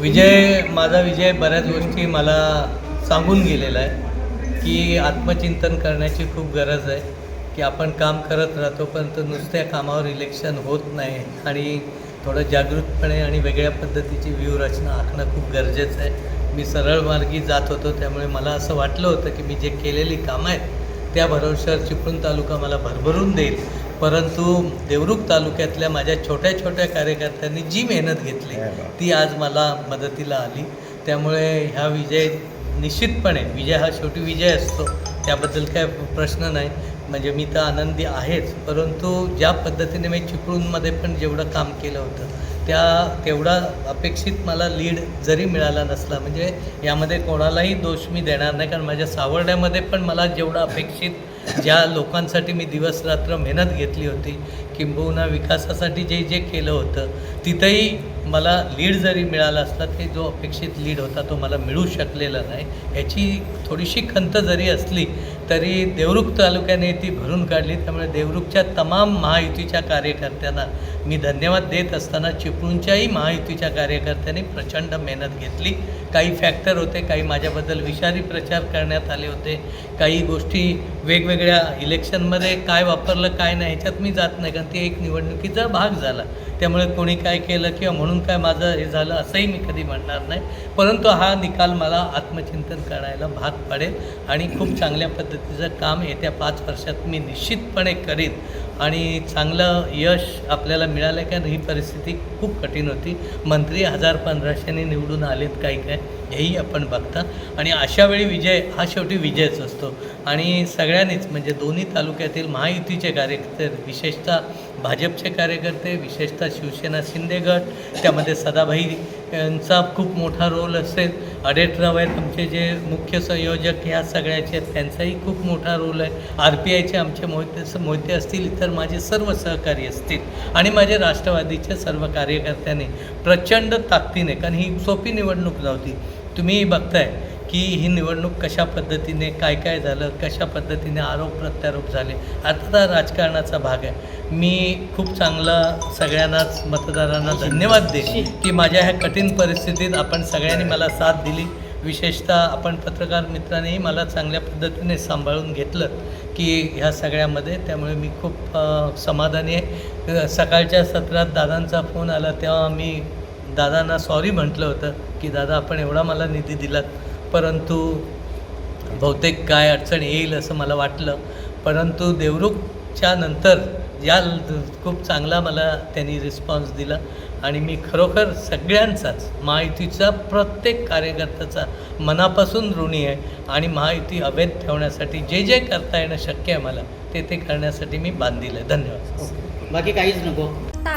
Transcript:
विजय माझा विजय बऱ्याच गोष्टी मला सांगून गेलेला आहे की आत्मचिंतन करण्याची खूप गरज आहे की आपण काम करत राहतो पण नुसत्या कामावर इलेक्शन होत नाही आणि थोडं जागृतपणे आणि वेगळ्या पद्धतीची व्यूहरचना आखणं खूप गरजेचं आहे. मी सरळ मार्गी जात होतो त्यामुळे मला असं वाटलं होतं की मी जे केलेली कामं आहेत त्या भरवशावर चिपळूण तालुका मला भरभरून देईल. परंतु देवरुख तालुक्यातल्या माझ्या छोट्या छोट्या कार्यकर्त्यांनी जी मेहनत घेतली ती आज मला मदतीला आली. त्यामुळे ह्या विजय निश्चितपणे विजय हा शेवटी विजय असतो त्याबद्दल काय प्रश्न नाही. म्हणजे मी तर आनंदी आहेच परंतु ज्या पद्धतीने मी चिपळूणमध्ये पण जेवढं काम केलं होतं त्या तेवढा अपेक्षित मला लीड जरी मिळाला नसला म्हणजे यामध्ये कोणालाही दोष मी देणार नाही कारण माझ्या सावर्ड्यामध्ये पण मला जेवढं अपेक्षित ज्या लोकांसाठी मी दिवस रात्र मेहनत घेतली होती किंबहुना विकासासाठी जे जे केलं होतं तिथंही मला लीड जरी मिळाला असला तरी जो अपेक्षित लीड होता तो मला मिळू शकलेला नाही. याची थोडीशी खंत जरी असली तरी देवरुख तालुक्याने ती भरून काढली. त्यामुळे देवरुखच्या तमाम महायुतीच्या कार्यकर्त्यांना मी धन्यवाद देत असताना चिपळूणच्याही महायुतीच्या कार्यकर्त्यांनी प्रचंड मेहनत घेतली. काही फॅक्टर होते काही माझ्याबद्दल विषारी प्रचार करण्यात आले होते. काही गोष्टी वेगवेगळ्या इलेक्शनमध्ये काय वापरलं काय नाही ह्याच्यात मी जात नाही. कारण ते एक निवडणुकीचा भाग झाला. त्यामुळे कोणी काय केलं किंवा म्हणून काय माझं हे झालं असंही मी कधी म्हणणार नाही. परंतु हा निकाल मला आत्मचिंतन करायला भाग पडेल आणि खूप चांगल्या पद्धतीचं काम येत्या पाच वर्षात मी निश्चितपणे करीन. आणि चांगलं यश आपल्याला मिळालं कारण ही परिस्थिती खूप कठीण होती. मंत्री हजार पंधराशेने निवडून आलेत काही काय हेही आपण बघता. आणि अशा वेळी विजय हा शेवटी विजयच असतो. आणि सगळ्यांनीच म्हणजे दोन्ही तालुक्यातील महायुतीचे कार्यकर्ते विशेषतः भाजपचे कार्यकर्ते विशेषतः शिवसेना शिंदे गट त्यामध्ये सदाभाई यांचा खूप मोठा रोल असेल. अडेटराव आहेत आमचे जे मुख्य संयोजक ह्या सगळ्याचे आहेत. त्यांचाही खूप मोठा रोल आहे. आर पी आयचे आमचे मोहिते मोहिते असतील इतर माझे सर्व सहकारी असतील. आणि माझे राष्ट्रवादीच्या सर्व कार्यकर्त्यांनी प्रचंड ताकदीने कारण ही सोपी निवडणूक नव्हती. तुम्हीही बघताय की ही निवडणूक कशा पद्धतीने काय काय झालं कशा पद्धतीने आरोप प्रत्यारोप झाले आता राजकारणाचा भाग आहे. मी खूप चांगला सगळ्यांनाच मतदारांना धन्यवाद दे की माझ्या ह्या कठीण परिस्थितीत आपण सगळ्यांनी मला साथ दिली. विशेषतः आपण पत्रकार मित्रांनीही मला चांगल्या पद्धतीने सांभाळून घेतलं की ह्या सगळ्यामध्ये. त्यामुळे मी खूप समाधानी आहे. सकाळच्या सत्रात दादांचा फोन आला तेव्हा मी दादांना सॉरी म्हटलं होतं की दादा आपण एवढा मला निधी दिलात. परंतु बहुतेक काय अडचण येईल असं मला वाटलं. परंतु देवरुखच्या नंतर या खूप चांगला मला त्यांनी रिस्पॉन्स दिला. आणि मी खरोखर सगळ्यांचाच महायुतीचा प्रत्येक कार्यकर्त्याचा मनापासून ऋणी आहे. आणि महायुती अवैध ठेवण्यासाठी जे जे करता येणं शक्य आहे मला ते ते करण्यासाठी मी बांधील आहे. धन्यवाद. बाकी काहीच नको.